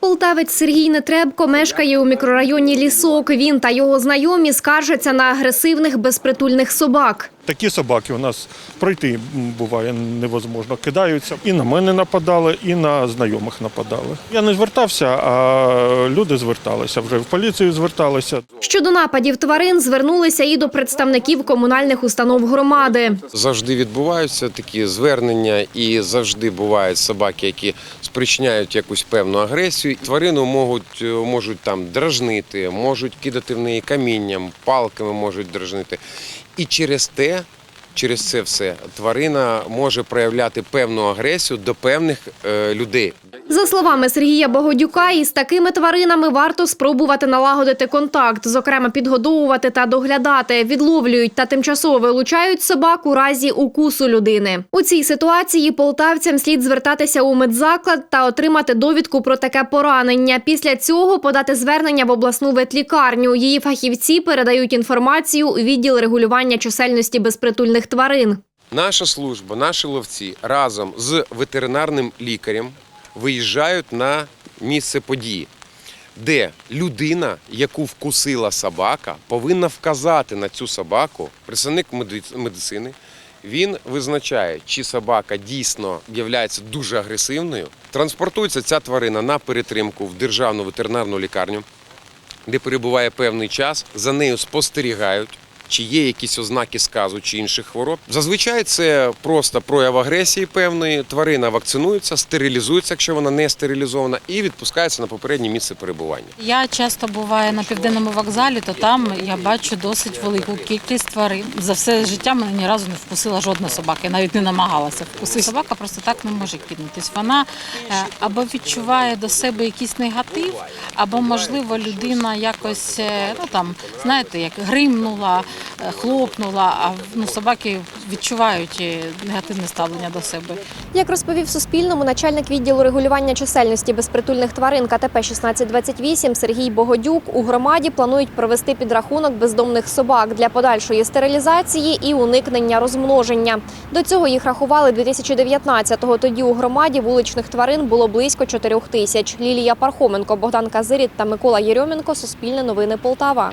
Полтавець Сергій Нетребко мешкає у мікрорайоні Лісок. Він та його знайомі скаржаться на агресивних безпритульних собак. Такі собаки у нас пройти буває невозможно. Кидаються. І на мене нападали, і на знайомих нападали. Я не звертався, а люди зверталися. Вже в поліцію зверталися. Щодо нападів тварин звернулися і до представників комунальних установ громади. Завжди відбуваються такі звернення, і завжди бувають собаки, які спричиняють якусь певну агресію. Тварину можуть, можуть там дражнити, можуть кидати в неї камінням, палками можуть дражнити. І через те, через це все, тварина може проявляти певну агресію до певних е, людей. За словами Сергія Богодюка, із такими тваринами варто спробувати налагодити контакт, зокрема підгодовувати та доглядати, відловлюють та тимчасово вилучають собак у разі укусу людини. У цій ситуації полтавцям слід звертатися у медзаклад та отримати довідку про таке поранення. Після цього подати звернення в обласну ветлікарню. Її фахівці передають інформацію у відділ регулювання чисельності безпритульних тварин. Наша служба, наші ловці разом з ветеринарним лікарем виїжджають на місце події, де людина, яку вкусила собака, повинна вказати на цю собаку, представник медицини. Він визначає, чи собака дійсно є дуже агресивною. Транспортується ця тварина на перетримку в державну ветеринарну лікарню, де перебуває певний час, за нею спостерігають. Чи є якісь ознаки сказу чи інших хвороб? Зазвичай це просто прояв агресії певної. Тварина вакцинується, стерилізується, якщо вона не стерилізована, і відпускається на попереднє місце перебування. Я часто буваю на південному вокзалі, то там я бачу досить велику кількість тварин. За все життя мене ні разу не вкусила жодна собака, я навіть не намагалася вкусити. Собака просто так не може кинутись. Вона е, або відчуває до себе якийсь негатив, або можливо людина якось е, ну там знаєте, як гримнула, хлопнула. А ну собаки відчувають е, негативне ставлення до себе. Як розповів Суспільному начальник відділу регулювання чисельності безпритульних тварин КТП 1628 Сергій Богодюк, у громаді планують провести підрахунок бездомних собак для подальшої стерилізації і уникнення розмноження. До цього їх рахували 2019-го. Тоді у громаді вуличних тварин було близько 4 тисяч. Лілія Пархоменко, Богдан Казиріт та Микола Єрьоменко. Суспільне новини Полтава.